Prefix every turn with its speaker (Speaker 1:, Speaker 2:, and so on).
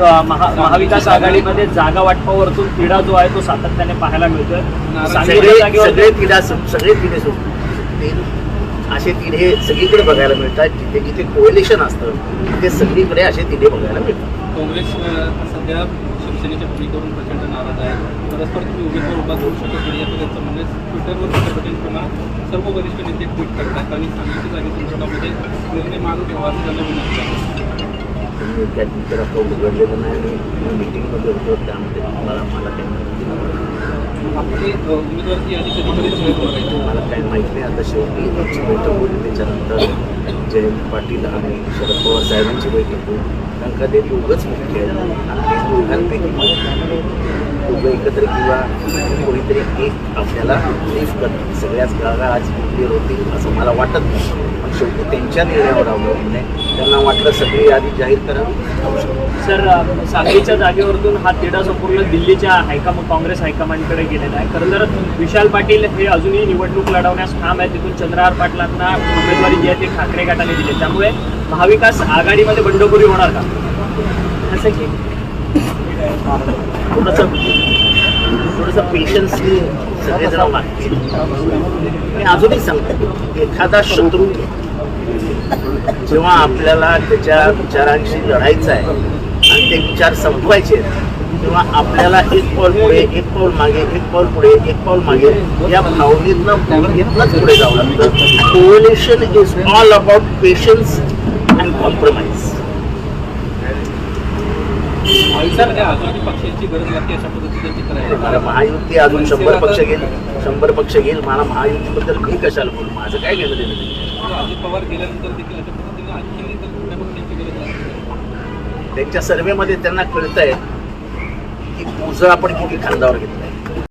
Speaker 1: महा- महाविकास आघाडीमध्ये जागा वाटपावरतून तिढा जो आहे तो सातत्याने पाहायला मिळतोय.
Speaker 2: सगळे
Speaker 1: जागेवर
Speaker 2: सगळे तिढा सगळे तिढे सुटते असे तिढे सगळीकडे बघायला मिळतात. जिथे जिथे कोएलेशन असतं तिथे सगळीकडे असे तिढे बघायला मिळतात.
Speaker 3: काँग्रेस सध्या शिवसेनेच्या भूमिकेवरून प्रचंड नाराज आहे. परस्पर तुम्ही उमेदवार उभा करू शकत नाही. असं त्यांचं म्हणणं आहे. ट्विटरवर छत्रपतींप्रमाणे सर्व वरिष्ठ नेते ट्विट करतात. आणि सांगलीच्या जागी तुमच्यामध्ये निर्णय मागून घ्यावा असं त्यांना विनंती आहे.
Speaker 2: मी त्या तिकडे असं उघडलेलं नाही आणि मीटिंगमध्ये होतो त्यामध्ये मला मला काही माहिती मला काही माहिती नाही आता शेवटी आमची बैठक होईल त्याच्यानंतर जयंत पाटील आणि शरद पवार साहेबांची बैठक होईल कारण का? ते दोघंच मुख्य आहे आणि दोघांपैकी दोघं एकत्र किंवा कोणीतरी एक आपल्याला लीफ करत सगळ्याच जागा आज क्लिअर होतील असं मला वाटत नाही पण शेवटी त्यांच्या निर्णयावर अवलंबून आहे त्यांना वाटलं सगळी यादी जाहीर करा.
Speaker 1: सर सांगलीच्या जागेवरतून हा तिढा संपूर्ण दिल्लीच्या हायकमा काँग्रेस हायकमांडकडे गेलेला आहे. खरं तर विशाल पाटील हे अजूनही निवडणूक लढवण्यास ठाम आहे तिथून चंद्रहार पाटलांना उमेदवारी जी आहे ती ठाकरे गटाने दिली. त्यामुळे महाविकास आघाडीमध्ये बंडखोरी होणार का?
Speaker 2: जसं की. थोडंसं थोडंसं पेशन्सनी सगळेजण वागतील मी अजूनही सांगतो एखादा शत्रू जेव्हा आपल्याला त्याच्या विचारांशी लढायचं आहे आणि ते विचार संपवायचे तेव्हा आपल्याला एक पाऊल पुढे एक पाऊल मागे एक पाऊल पुढे एक पाऊल मागे या भावनेतनं घेतलंच पुढे जावं लागतं. Coalition is all about patience and compromise
Speaker 3: पक्षाची गरज लागते अशा पद्धतीचं चित्र आहे.
Speaker 2: मला महायुती अजून शंभर पक्ष घेईल. शंभर पक्ष घेईल. मला महायुतीबद्दल मी कशाला बोलू? माझं काय घेणं देणं नाही.
Speaker 3: अजित पवार गेल्यानंतर देखील अशा पद्धतीने आणखी तर कुठल्या पक्षांची गरज लागते
Speaker 2: त्यांच्या सर्वेमध्ये त्यांना कळत आहे की तुझं आपण किती खांदावर घेतलंय.